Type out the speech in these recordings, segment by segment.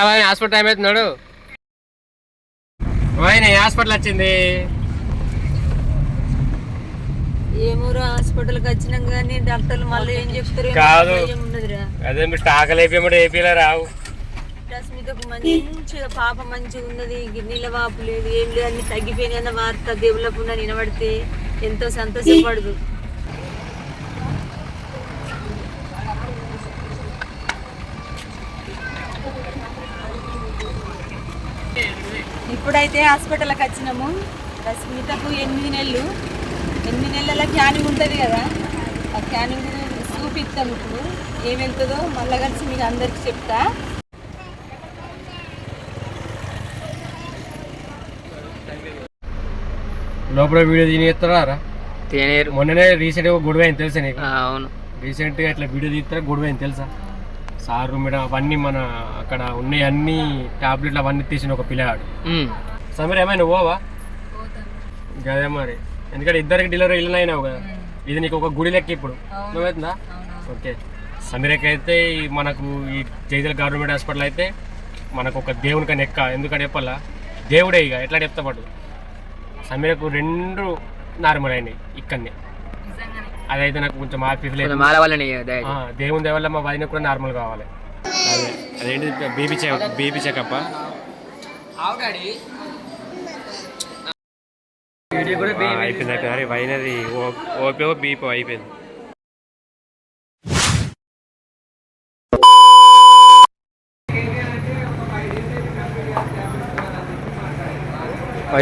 జల్ది రావాలి hospital time అవుతున్నాడు. హాస్పిటల్ వచ్చింది. ఏమోరా హాస్పిటల్కి వచ్చినాం కానీ డాక్టర్లు మళ్ళీ ఏం చెప్తారు ఏమో కాదు. భయం ఉన్నదిరా అదే మీరు టాకలు అయిపోయి ఏపీలో రావు. రశ్మితకు మంచిగా పాప మంచిగా ఉన్నది గిన్నెల వాపు లేదు ఏం లేదు అన్ని తగ్గిపోయిన వార్త ఉందని వినబడితే ఎంతో సంతోషపడదు. ఇప్పుడైతే హాస్పిటల్కి వచ్చినాము. రశ్మితకు ఎనిమిది నెలలు. ఎనిమిది నెలల క్యానింగ్ ఉంటుంది కదా. ఆ క్యానింగ్ చూపిస్తాం ఇప్పుడు. ఏం వెళ్తుందో మళ్ళీ కలిసి మీకు అందరికి చెప్తా. లోపల వీడియో తీస్తారా రా తినేరు మొన్ననే రీసెంట్గా గొడవ అయింది తెలుసా నీకు? అవును. రీసెంట్గా ఇట్లా వీడియో తీస్తారా? గొడవ అయింది తెలుసా? సార్ మేడం అవన్నీ మన అక్కడ ఉన్నాయి అన్ని టాబ్లెట్లు అవన్నీ తీసిన ఒక పిల్లగాడు. సమీర్ ఏమైనా పోవా? గదే మరి. ఎందుకంటే ఇద్దరికి డెలివరీ ఇల్లు అయినావు కదా. ఇది నీకు ఒక గుడి లెక్క ఇప్పుడు. నువ్వుతుందా ఓకే. సమీరకి అయితే మనకు ఈ జైదల్ గవర్నమెంట్ హాస్పిటల్ అయితే మనకు ఒక దేవునికి నెక్క. ఎందుకంటే చెప్పాలా? దేవుడే ఇక. ఎట్లా చెప్తా పాటు సమీరకు రెండు నార్మల్ అయినాయి. ఇక్కడనే. అదైతే నాకు కొంచెం హ్యాపీ ఫీల్ దేవుని దేవల్ల మా వదిన కూడా నార్మల్ కావాలి. అదే. అదేంటి బీపీ చెక్ బీపీ చెకప్ అయిపోయింది అయిపోయింది. అరే వైనది ఓపీ బీపీ అయిపోయింది.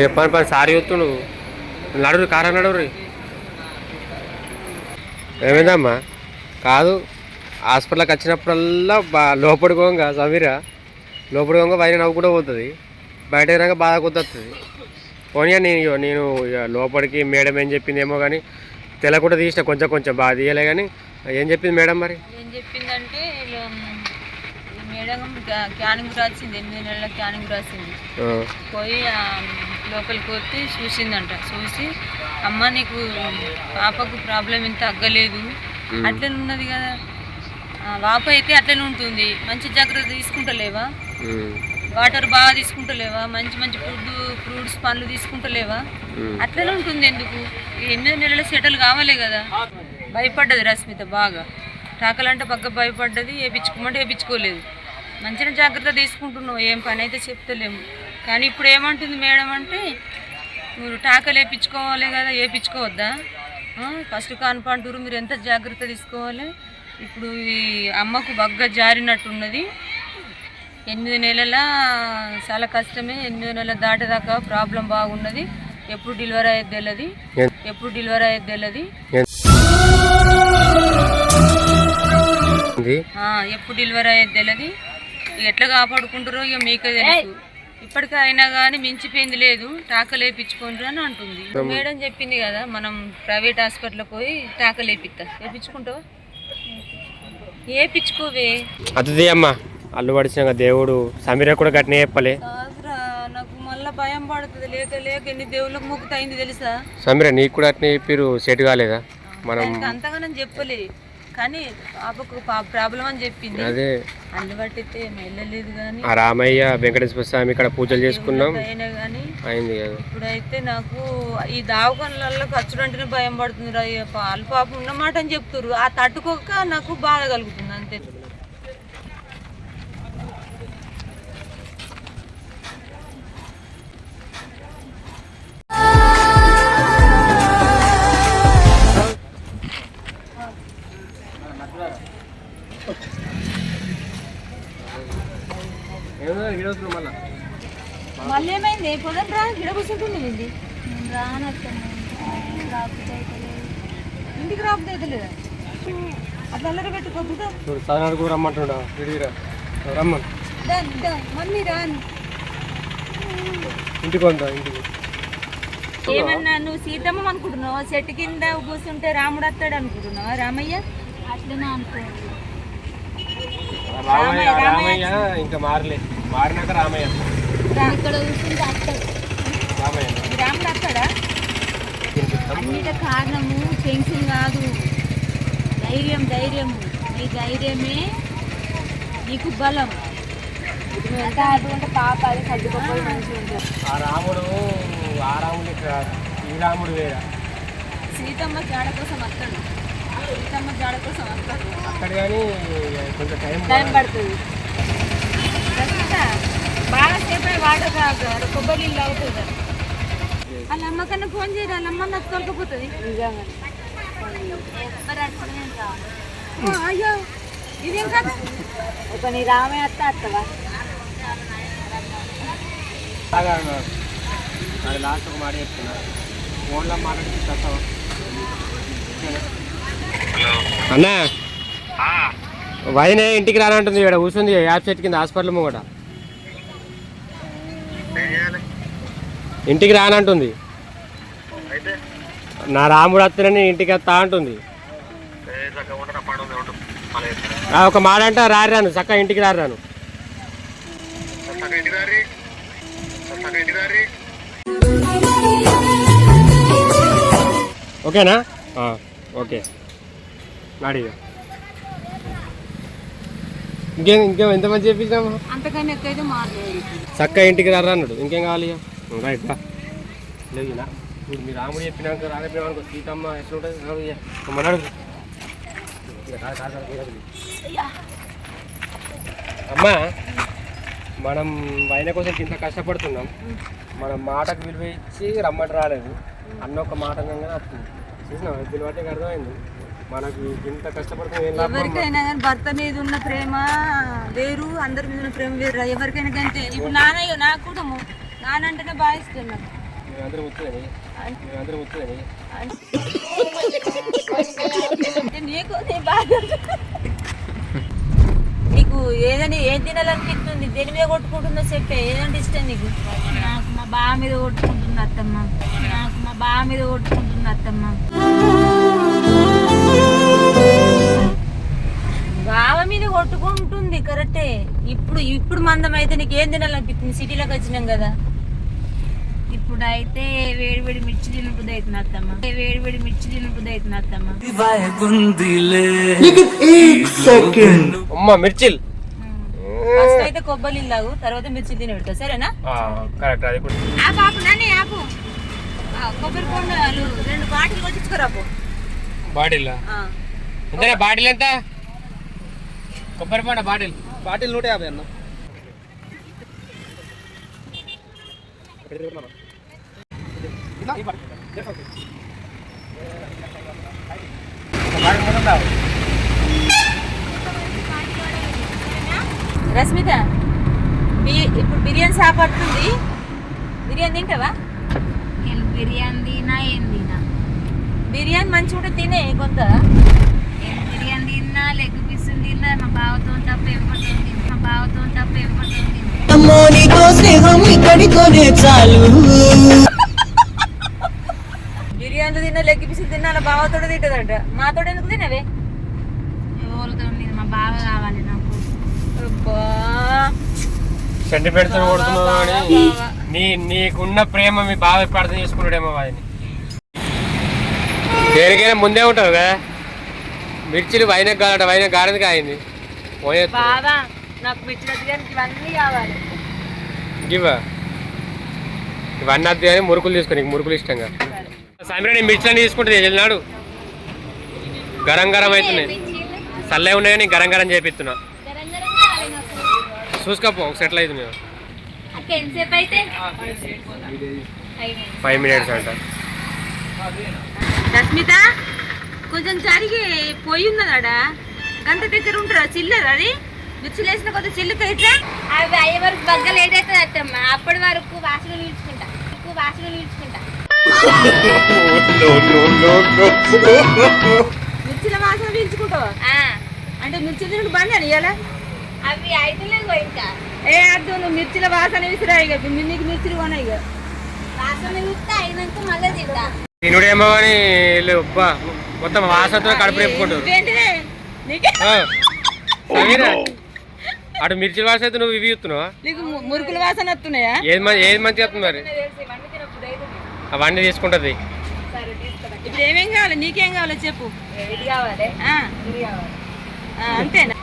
చెప్పాను పని సారి చూస్తుండు నడురు కారా నడురు ఏమైందమ్మా? కాదు హాస్పిటల్కి వచ్చినప్పుడల్లా బా లోపడుకోగా సమీర. లోపడుకోగా బయట నవ్వు కూడా పోతుంది. బయట బాధ కొద్దొస్తుంది పోనీ నేను నేను లోపలికి మేడం ఏం చెప్పిందేమో కానీ తెలకుండా తీసిన కొంచెం కొంచెం బాగా తీయలే కానీ ఏం చెప్పింది మేడం మరి? ఏం చెప్పిందంటే మేడం క్యా- క్యానింగ్ రాసింది ఎనిమిది నెలల క్యానింగ్ రాసింది. పోయి లోపలికి వచ్చి చూసిందంట. చూసి అమ్మ నీకు పాపకు ప్రాబ్లం ఏం తగ్గలేదు. అట్లనే ఉన్నది కదా. వాపు అయితే అట్లనే ఉంటుంది. మంచి జాగ్రత్త తీసుకుంటలేవా? వాటర్ బాగా తీసుకుంటలేవా? మంచి మంచి ఫుడ్ ఫ్రూట్స్ పండ్లు తీసుకుంటలేవా. అట్లనే ఉంటుంది ఎందుకు? ఎనిమిది నెలల సెటిల్ కావాలి కదా. భయపడ్డది రశ్మిత బాగా. టాకలంటే పక్క భయపడ్డది వేపించుకోమంటే వేపించుకోలేదు మంచిగా జాగ్రత్త తీసుకుంటున్నావు ఏం పని అయితే చెప్తలేము. కానీ ఇప్పుడు ఏమంటుంది మేడం అంటే మీరు టాకలు వేపించుకోవాలి కదా వేపించుకోవద్దా ఫస్ట్ కాన్పంటూరు మీరు ఎంత జాగ్రత్త తీసుకోవాలి? ఇప్పుడు ఈ అమ్మకు బగ్గ జారినట్టున్నది ఎనిమిది నెలల చాలా కష్టమే ఎనిమిది నెలల దాటేదాకా ప్రాబ్లం బాగున్నది. ఎప్పుడు డెలివరీ అయ్యేది తెలియదు ఏం- ఎప్పుడు డెలివరీ అయ్యేది తెలియదు ఎప్పుడు డెలివరీ అయ్యేది తెలియదు ఎట్లా కాపాడుకుంటారో ఇక మీకే తెలుసు. ఇప్పటికీ అయినా కానీ మించిపోయింది లేదు. టాకలు వేయించుకోండి అని అంటుంది. మేడం చెప్పింది కదా మనం ప్రైవేట్ హాస్పిటల్కి పోయి టాకలు వేపిస్తా వేపించుకుంటావా వేపించుకోవే అతిథి అమ్మ అల్లు పడిచిన దేవుడు సమీర కూడా గట్టినే చెప్పలే. నాకు మళ్ళా భయం పడుతుంది. లేక లేక ఎన్ని దేవుళ్ళకి మొక్కుతయింది తెలుసా? సమీర నీకు కూడా అట్నే చెప్పారు సెట్ కాలేదా? మనం అంతగానం చెప్పలే. కానీ పాపకు ప్రాబ్లం అని చెప్పింది. అదే. అల్లు పట్టితే వెళ్ళలేదు కానీ. ఆ రామయ్య వెంకటేశ్వర స్వామి ఇక్కడ పూజలు చేసుకున్నాం. అయినా కానీ. అయింది కదా. ఇప్పుడైతే నాకు ఈ దావకాలలో ఖర్చులు అంటేనే భయం పడుతుంది రా పాలు పాప ఉన్నమాట అని చెప్తారు ఆ తట్టుకోక నాకు బాధ కలుగుతుంది అంతే. ఏమైంది పొలం రా గిడ కూర్చుంటుంది ఇది ఇంటికి రాకపోతే లేదా? అట్లా అల్లరి పెట్టు కొద్దిగా చూడు సాధారణ కూడా రమ్మంటున్నా విడిగిరా రమ్మను. మమ్మీ రాని ఇంటికి వందా ఇంటికి. ఏమన్నా నువ్వు సీతమ్మ అనుకుంటున్నావు? చెట్టు కింద కూర్చుంటే రాముడు వస్తాడు అనుకుంటున్నావా? రామయ్య? అట్లనే అనుకో రామయ్య రామయ్య. ఇంకా మారలే. మారినాక రామయ్య. ఇక్కడ కూర్చుంటే వస్తాడు రామయ్య రాముడు వస్తాడా అన్నిటి కారణము టెన్షన్ కాదు. ధైర్యం ధైర్యం నీ ధైర్యమే నీకు బలం. పాప అది సర్దుకోపోయి మంచిగా ఉంటుంది. ఆ రాముడు ఆ రాముడు ఈ రాముడు వేరే. సీతమ్మ జాడ కోసం వస్తాడు సీతమ్మ జాడ కోసం వస్తాడు అక్కడ కానీ కొంచెం టైం టైం పడుతుంది రస్మిత, బాగా కొబ్బరి నీళ్ళు అవుతుంది. వాళ్ళ అమ్మ కన్నా ఫోన్ చేయరు వాళ్ళ అమ్మ నాకు తొలకపోతుంది అయ్యో ఇదేం కదా ఒక నీ రామే అత్త అత్తవా? అది లాస్ట్ ఒక మాట చెప్తున్నా. ఫోన్లో మాట్లాడి అన్నా వైనే ఇంటికి రానంటుంది ఇక్కడ కూర్చుంది యాప్ సెట్ కింద హాస్పిటల్ కూడా ఇంటికి రానంటుంది. నా రాముడు అత్తనని ఇంటికి వస్తా అంటుంది. ఆ, ఒక మాట అంటే రాను చక్క ఇంటికి రాను. ఓకేనా? ఆ, ఓకే. నాడి ఇంకేం ఇంకేం ఎంత మంది చెప్పించాము చక్క ఇంటికి రారా అన్నాడు ఇంకేం కావాలి? రైట్. లేదు ఇలా. ఇప్పుడు మీ రాముడు చెప్పినాక రాకపోయినాక సీతమ్మ రా, రా, రా. అమ్మా మనం వైన కోసం ఇంత కష్టపడుతున్నాం. మన మాటకు విలువ ఇచ్చి రమ్మని రాలేదు. అన్న ఒక మాట అనగానే వస్తుంది. చూసినా దీని బట్టి అర్థమైంది. మనకి ఇంత కష్టపడుతున్నాం ఏం లాభం అమ్మా? ఎవరికైనా కానీ భర్త మీద ఉన్న ప్రేమ వేరు అందరి మీద ఉన్న ప్రేమ వేరు ఎవరికైనా కంటే ఇప్పుడు నాన్న నాకు కూడా నానంటేనే బాగా ఇష్టం నాకు. నీ బాగా నీకు ఏదని ఏం తినాలనిపిస్తుంది? దేని మీద కొట్టుకుంటుందో చెప్పే? ఏదంటే ఇష్టం నీకు? నాకు మా బావ మీద కొట్టుకుంటుంది అత్తమ్మ. నాకు మా బావ మీద కొట్టుకుంటుంది అత్తమ్మ. బావ మీద కొట్టుకుంటుంది కరెక్టే. ఇప్పుడు ఇప్పుడు మందం అయితే నీకు ఏం తినాలనిపిస్తుంది? సిటీలోకి వచ్చినాం కదా. ఇప్పుడు అయితే వేడి వేడి మిర్చి తినబుద్ధి అవుతుంది అత్తమ్మ వేడి వేడి మిర్చి తినబుద్ధి అవుతుంది అత్తమ్మ అమ్మ మిర్చిల్. ఫస్ట్ అయితే కొబ్బరి తాగు తర్వాత మిర్చి తిని పెడతా సరేనా కరెక్ట్ అది కూడా. ఆపు ఆపు నాని ఆపు. ఆ, కొబ్బరి కొండలు రెండు బాటిల్ కొట్టించుకోరాపు బాటిల్? ఎంతనా బాటిల్ ఎంత? కొబ్బరి పండ బాటిల్. బాటిల్ నూట యాభై అన్న. రస్మిత బి- ఇప్పుడు బిర్యానీ షాప్ పడుతుంది బిర్యానీ తింటావా? నేను బిర్యానీ తినా ఏం తినా బిర్యానీ మంచిగా తినే కొంత. నేను బిర్యానీ తిన్నా లెగ్ పీస్ తిన్నా మా బావతో తప్ప ఎవరితో మా బావతో తప్ప ఎవరితో అమ్మో నీతో స్నేహం ఇక్కడితోనే చాలు. బిర్యానీలు తిన్నా లెగ్ పీసులు తిన్నా అలా బావతోడు తింటదంట. మాతోడు ఎందుకు తినవే? ఎవరితో మా బావ కావాలి నాకు. అబ్బా. సెంటిమెంట్స్ కొడుతున్నావు అని నీ నీకున్న ప్రేమ మీ ఎప్పుడు అర్థం చేసుకున్నాడేమో వాడిని. దేనికైనా ముందే ఉంటావు కదా. మిర్చిలు వైన గాడ వైన కాయింది? పోయే బావా నాకు మిర్చి ఇవన్నీ కావాలి. ఇవ్వ. ఇవన్నీ అద్దు కానీ మురుకులు తీసుకో నీకు మురుకులు ఇష్టంగా. సాయంత్రం నేను మిర్చిలని తీసుకుంటే వెళ్ళినాడు. గరం గరం అవుతున్నాయి చల్లగా ఉన్నాయని గరం గరం చేపిస్తున్నా. చూసుకోపో ఒక సెటిల్ అయితే? ఫైవ్ మినిట్స్ అంట. రష్మిత కొంచెం జరిగి పోయి ఉన్నదాడా? గంట దగ్గర ఉంటారా చిల్లరు అది? మిర్చిలు వేసిన కొద్ది చిల్లుతో అయితే అవి అయ్యే వరకు బగ్గ లేట్ అవుతుంది అత్తమ్మ అప్పటి వరకు వాసన పీల్చుకుంటా. ఎక్కువ వాసన పీల్చుకుంటా. మిర్చిల వాసన పీల్చుకుంటావా? ఆ, అంటే మిర్చి బండి అని ఇయ్యాలా? అవి ఇంకా ఏ అర్థం నువ్వు మిర్చిల వాసన విసిరా ఇక. నీకు మిర్చిలు కొనాయి ఇక. వాసన అయినాక మళ్ళీ తింటా. తినుడేమో అని మొత్తం వాసనతో కడుపు రేపుకుంటారు అటు మిర్చి వాసన అయితే నువ్వు ఇవి చూస్తున్నావా నీకు మురుకుల వాసన వస్తున్నాయా? ఏది మంచి ఏది మంచిగా వస్తుంది మరి? అవన్నీ తీసుకుంటుంది. ఇప్పుడు ఏమేం కావాలి? నీకేం కావాలో చెప్పు. అంతేనా?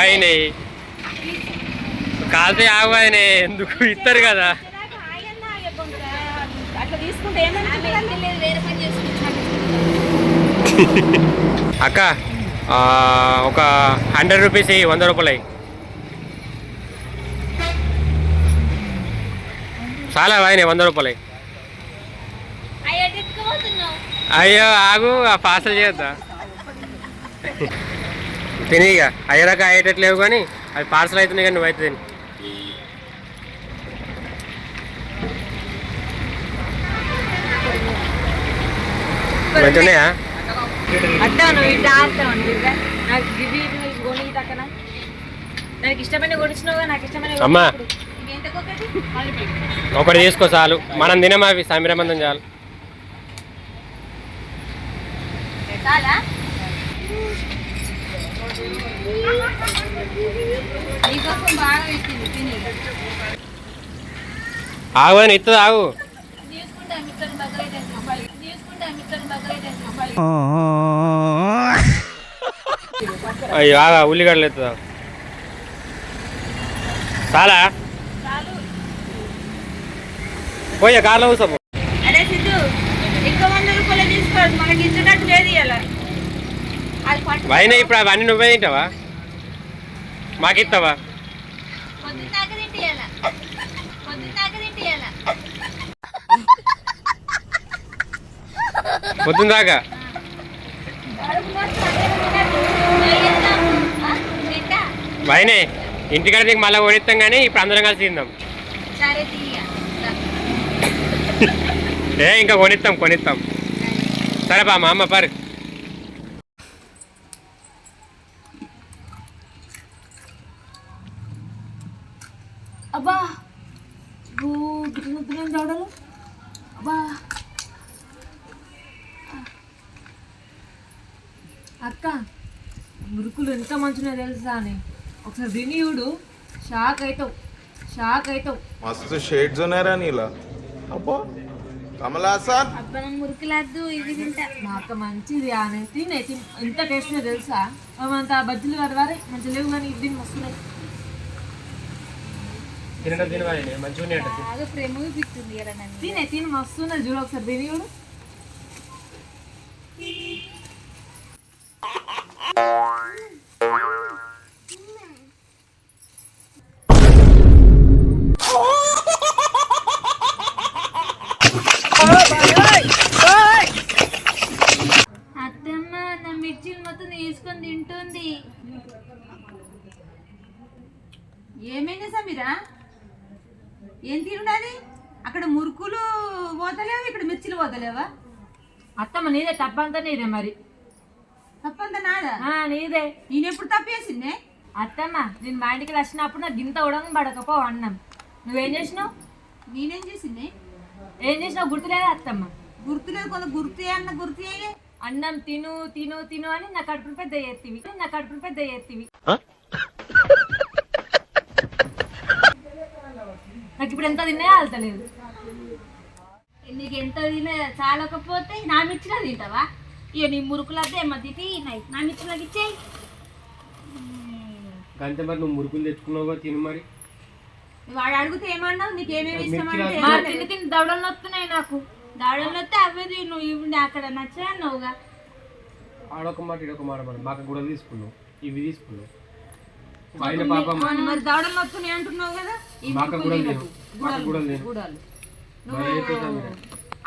అయినాయి కాల్తే ఆగు ఆయన. ఎందుకు? ఇస్తారు కదా. అక్క ఒక హండ్రెడ్ రూపీస్ వంద రూపాయలు చాలా అయినాయి వంద రూపాయలు అయ్యి. ఆగు ఆ పార్సల్ చేద్దా తిని ఇక అయ్యేదాకా అయ్యేటట్లేవు కానీ అది పార్సల్ అవుతుంది కానీ నువ్వు అయితే తిని. మంచిగా నువ్వు ఇట్లా ఆడతావు నాకు గివి కొని తక్కన నాకు ఇష్టమైన కొనిచ్చినావుగా నాకు ఇష్టమైన అమ్మా. ఒకటి తీసుకో చాలు. మనం తినమా అవి? సమీరమందం చాలు. ఆగు అని ఇస్తుంది ఆగు. అయ్యో ఉల్లిగడ్డలు ఎత్తుందా చాలా? పోయా కార్లో కూర్చోపో అరే సిద్ధు ఎక్కువ వంద రూపాయలు తీసుకోవద్దు మనకి ఇచ్చినట్టు లేదు ఇలా అది పట్టు. వైన ఇప్పుడు అవన్నీ నువ్వే తింటావా? మాకు ఇస్తావా? పొద్దున్న దాకా తింటియాల పొద్దున్న దాకా తింటియాల పొద్దున్న దాకా తింటా వైనే ఇంటికాడ నీకు మళ్ళీ కొనిస్తాం కానీ ఇప్పుడు అందరం కలిసి తిందాం. ఏ ఇంకా కొనిస్తాం కొనిస్తాం. సరే బా మా అమ్మ పరు. అబ్బా అబ్బా. అక్క మురుకులు ఎంత మంచిగా తెలుసా అని. ఒకసారి వినియుడు షాక్ అవుతావు షాక్ అవుతావు మస్తు షేడ్స్ ఉన్నారా నీలా. అబ్బో. కమలా సార్. అబ్బా మురుకులద్దు ఇది తింటా. మా మంచిది అని తినే ఎంత టేస్ట్ తెలుసా? అంత బజ్జీలు కదా వారే. మంచి లేవు కానీ ఇవి వస్తున్నాయి తినడం తినవాలి మంచిగా ప్రేమ చూపిస్తుంది కదా తినే తిని మస్తున్నది చూడు ఒకసారి తిని చూడు. ఏమైంది సమీరా? ఏం తిరున్నది అక్కడ మురుకులు పోతలేవు? ఇక్కడ మిర్చిలు పోతలేవా? అత్తమ్మ నీదే తప్పంతా నీదే మరి. తప్పంతా నాదా? నీదే. నేను ఎప్పుడు తప్పేసిందే? అత్తమ్మ నేను మా ఇంటికి వచ్చినప్పుడు నాకు గింత ఉడగ పడకపో అన్నం. నువ్వేం చేసినావు? నేనేం చేసింది? ఏం చేసినావు? గుర్తులేదా అత్తమ్మ? గుర్తులేదు కొంత గుర్తు అన్న గుర్తు అన్నం తిను తిను తిను అని నా కడుపును పెద్ద ఎత్తివి నా కడుపును పెద్ద ఎత్తివి నాకు ఇప్పుడు ఎంత తిన్నా వెళ్తలేదు నీకు ఎంత తిన చాలకపోతే నా మిర్చిలో తింటావా? ఇక నీ మురుకులద్దే ఏమో తిట్టి నా మిర్చిలోకి ఇచ్చేయి అంతే మరి నువ్వు మురుకులు తెచ్చుకున్నావు తిను మరి. వాడు అడిగితే ఏమన్నావు? నీకు ఏమేమి ఇష్టం అంటే తిని తిని దవడలు వస్తున్నాయి నాకు. దాడుల్లో వస్తే అవే నువ్వు ఇవి అక్కడ నచ్చానుగా ఆడొక మాట ఇడొక మాట మరి. మాకు కూడా తీసుకున్నావు. ఇవి తీసుకున్నావు. ఆయన పాపం మరి దవడలు వస్తున్నాయి అంటున్నావు కదా? మాకు కూడా. లేవు. మాకు కూడా లేవు.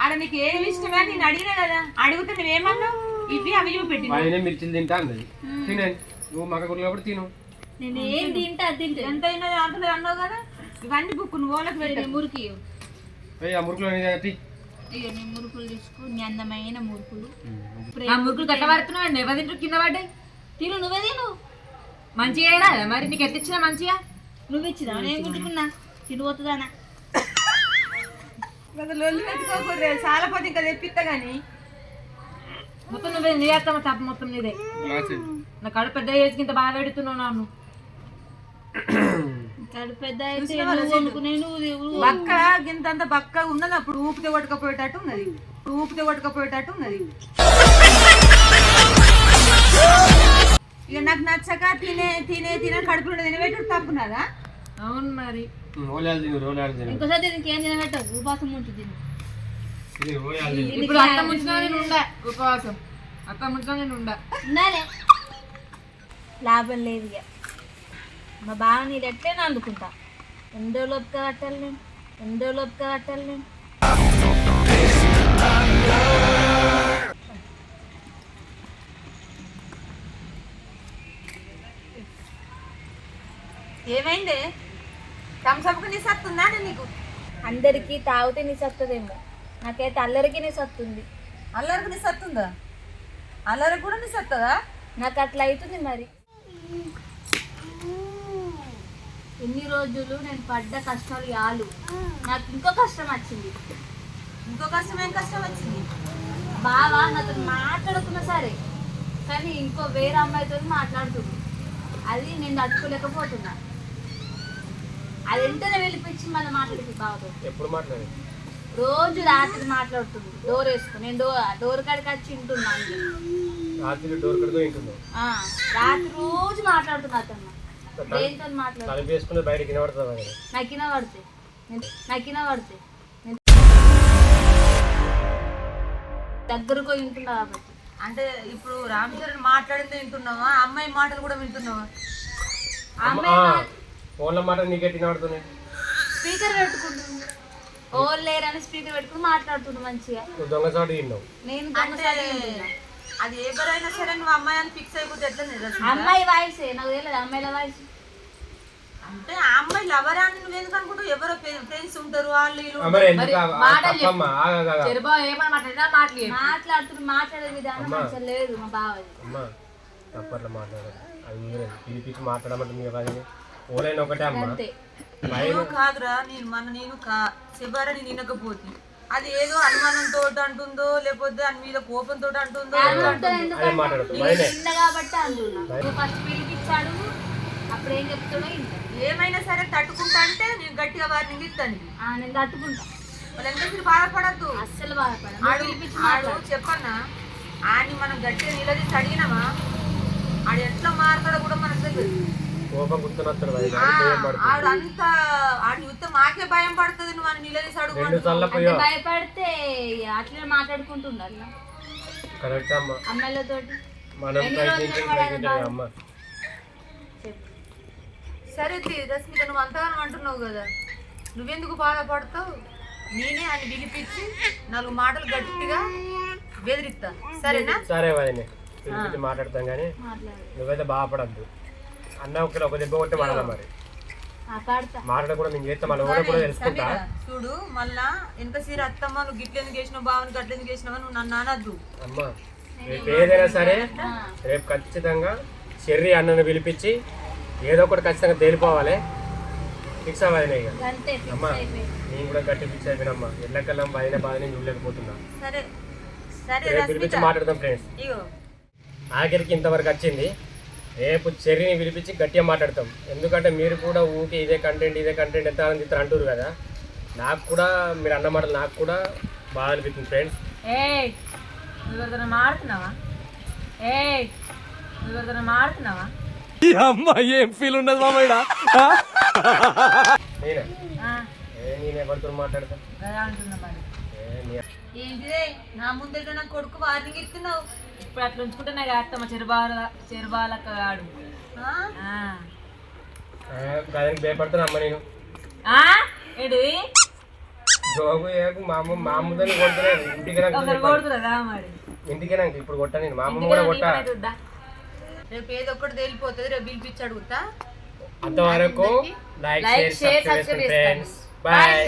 ఆడ నీకు ఏమి ఇష్టమా? నేను అడిగినా కదా. అడిగితే నువ్వేమన్నావు? ఇవి అవి చూపెట్టి ఆయనే తింటా అన్నది. తినండి నువ్వు కాబట్టి తిను. నేను ఏం తింటా తింటా. ఎంత అయినా అంతలేదు అన్నావు కదా? ఇవన్నీ బుక్ నువ్వు వాళ్ళకి పెట్టు మురికి ఆ మురుకులు అనేది. ఇక నీ మురుకులు తీసుకో. నీ అందమైన మురుకులు. ఆ మురుకులు కట్టబడుతున్నావు అండి ఎవరి కింద పడ్డాయి. తిను నువ్వే తిను. మంచిగా అయినా మరి నీకు ఎట్లా ఇచ్చినా మంచిగా? నువ్వు ఇచ్చినా? నేను గుట్టుకున్నా తినిపోతుందానా లొల్లి పెట్టుకోకూడదు చాలా పోతే ఇంకా తెప్పిస్తా కానీ మొత్తం నువ్వే నీ తప్ప మొత్తం నీదే. నా కడుపు పెద్ద ఏజ్కి ఇంత బాగా పెడుతున్నావు నన్ను కడుపు పెద్ద బక్క గింతంత బక్క ఉన్నది అప్పుడు ఊపితే కొట్టుకపోయేటట్టు ఉన్నది. ఊపితే కొట్టుకపోయేటట్టు ఉన్నది. ఇక నాకు నచ్చక తినే తినే తినే కడుపులో తినబెట్టు తప్పున్నదా? అవును మరి. ఇంకోసారి దీనికి ఏం తినబెట్టవు ఉపాసం ఉంటుంది ఇప్పుడు అత్త ముంచిన నేను ఉండ ఉపవాసం. అత్త ముంచిన నేను ఉండ. ఉండాలి. లాభం లేదు ఇక. మా బావ నీళ్ళు ఎట్లే అందుకుంటా. ఎండో లోపుగా కట్టాలి నేను ఎండో లోపుగా కట్టాలి నేను. ఏమైంది? థమ్స్అప్కి నీ సత్తుందా నీకు? అందరికీ తాగితే నీ సత్తదేమో. నాకైతే అల్లరికి నీ సత్తుంది. అల్లరికి నీ సత్తుందా? అల్లరికి కూడా నీ సత్తదా? నాకు అట్లా అవుతుంది మరి. ఎన్ని రోజులు నేను పడ్డ కష్టాలు యాలు. నాకు ఇంకో కష్టం వచ్చింది. ఇంకో కష్టం ఏం కష్టం వచ్చింది? బావా నాతో మాట్లాడుకున్నా సరే. కానీ ఇంకో వేరే అమ్మాయితో మాట్లాడుతుంది అది నేను తట్టుకోలేకపోతున్నా. అది వెంటనే వెళ్ళిపించి మళ్ళీ మాట్లాడింది బావతో ఎప్పుడు మాట్లాడి రోజు రాత్రి మాట్లాడుతుంది. డోర్ వేసుకుని నేను డోర్ డోర్ కాడికి వచ్చి వింటున్నా అంతే. రాత్రి డోర్ కడుతూ వింటున్నావు? ఆ, రాత్రి రోజు మాట్లాడుతున్నా అతను. దేంతో మాట్లాడు తలుపు వేసుకుని బయటకి వినబడుతుంది కదా నక్కిన పడితే పడితే నేను దగ్గరకు వింటున్నా కాబట్టి. అంటే ఇప్పుడు రామ్ చరణ్ మాట్లాడింది వింటున్నావా? అమ్మాయి మాటలు కూడా వింటున్నావా? ఫోన్లో మాట నీకే వినబడుతున్నాయి స్పీకర్ పెట్టుకుంటుంది. ఓల్ లేరని స్పీకర్ పెట్టుకుని మాట్లాడుతుంది మంచిగా. నువ్వు దొంగసాటు తిన్నావు. నేను వింటున్నా. అది ఎవరైనా సరే నువ్వు అమ్మాయి అని ఫిక్స్ అయిపోతే ఎట్లా నిరసన అమ్మాయి వాయిసే నాకు తెలియదు అమ్మాయిల వాయిస్ అంటే ఆ అమ్మాయి లవర్ అని నువ్వు ఎందుకు అనుకుంటావు ఎవరో ఫ్రెండ్స్ ఉంటారు వాళ్ళు వీళ్ళు ఆ, మరి ఎందుకు ఆ- ఆ తప్పమ్మ ఆగా కాగా. మాట్లాడుతున్న మాట్లాడే విధానం మంచిగా లేదు మా బావది. అమ్మ తప్పట్లా మాట్లాడదు అది పిలిపించి మాట్లాడమంటే మీ పని ఓలైన ఒకటే అమ్మ. నేను కాదురా నేను మన నేను కా శివారా నేను వినకపోతే అది ఏదో అనుమానంతో అంటుందో లేకపోతే దాని మీద కోపంతో అంటుందో. ఏమైనా సరే తట్టుకుంటా అంటే నేను గట్టిగా వారిని ఇస్తాను ఆ, నేను తట్టుకుంటా. వాళ్ళు ఎంత బాధపడద్దు. అస్సలు బాధపడ ఆడు ఆడు చెప్పన్నా ఆడిని మనం గట్టిగా నిలదీసి అడిగినామా? ఆడు ఎట్లా మారుతాడో కూడా మనకు తెలియదు కోపం గుర్తున్నస్తాడు వైన ఆ, భయం పడుతుంది. ఆడు అంత ఆడిని చూస్తే మాకే భయం పడుతుంది నువ్వు అని నిలదీసి అడుగు రెండు సార్లు పోయో భయపడితే అట్లనే మాట్లాడుకుంటుండాలి కరెక్ట్ అమ్మ. అమ్మాయిలతోటి. మనం ప్రయత్నించి ప్రయత్నించాలి అమ్మ. సరే తీ, రశ్మిత నువ్వు అంతగానో అంటున్నావు కదా. నువ్వెందుకు బాధపడతావు? నేనే అని పిలిపించి నాలుగు మాటలు గట్టిగా బెదిరిస్తా. సరేనా? సరే వదినే పిలిపించి మాట్లాడతాం కానీ మాట్లాడు. నువ్వైతే బాధపడద్దు. అన్న ఒక ఒక దెబ్బ కొట్టి మాట్లాడ మరి? మాట్లాడ కూడా నేను చేస్తే మళ్ళీ కూడా కూడా తెలుసుకుంటా. చూడు మళ్ళా ఎంత సీర అత్తమ్మ నువ్వు గిట్ల ఎందుకు చేసినావు బావని గట్ల ఎందుకు చేసినావు నువ్వు నన్ను అనద్దు. అమ్మ రేపు ఏదైనా సరే రేపు ఖచ్చితంగా చెర్రీ అన్నను పిలిపించి ఏదో ఒకటి ఖచ్చితంగా తేలిపోవాలి. ఫిక్స్ అవ్వాలి ఇక. అమ్మా నేను కూడా గట్టి ఫిక్స్ అయిపోయినమ్మా. ఎల్లకల్లం బాధిన బాధ నేను చూడలేకపోతున్నా. సరే రేపు పిలిపించి మాట్లాడదాం ఫ్రెండ్స్ ఇగో. ఆఖరికి ఇంతవరకు వచ్చింది. రేపు చెర్రీని పిలిపించి గట్టిగా మాట్లాడతాం. ఎందుకంటే మీరు కూడా ఊకే ఇదే కంటెంట్ ఇదే కంటెంట్ ఎంత ఆనందిస్తారు అంటారు కదా. నాకు కూడా మీరు అన్న మాటలు నాకు కూడా బాగా అనిపిస్తుంది ఫ్రెండ్స్ నువ్వు ఎవరితో మాడుతున్నావా నేనే? ఏ ఎవరితో మాట్లాడతా? అంటున్నా మరి. ఏ నీ- ఏంటిదే? నా ముందే నా కొడుకు వార్నింగ్ ఇస్తున్నావు. ఇప్పుడు అట్లా ఉంచుకుంటే నాకు అత్తమ్మ చెరుబాల చెరుబాలక్క ఆడు ఆ? ఏ, దానికి భయపడుతున్నా అమ్మ నేను. ఆ? ఏంటి? జోగు ఏకు మా అమ్మ మా అమ్మతో కొడుతున్నాను ఇంటికి మరి? ఇంటికి నాకు ఇప్పుడు కొట్ట నేను. మా అమ్మ కూడా కొట్ట. రేపు ఏదో ఒకటి తేలిపోతుంది రేపు పిలిపించి అడుగుతా. అంతవరకు like share subscribe friends. Bye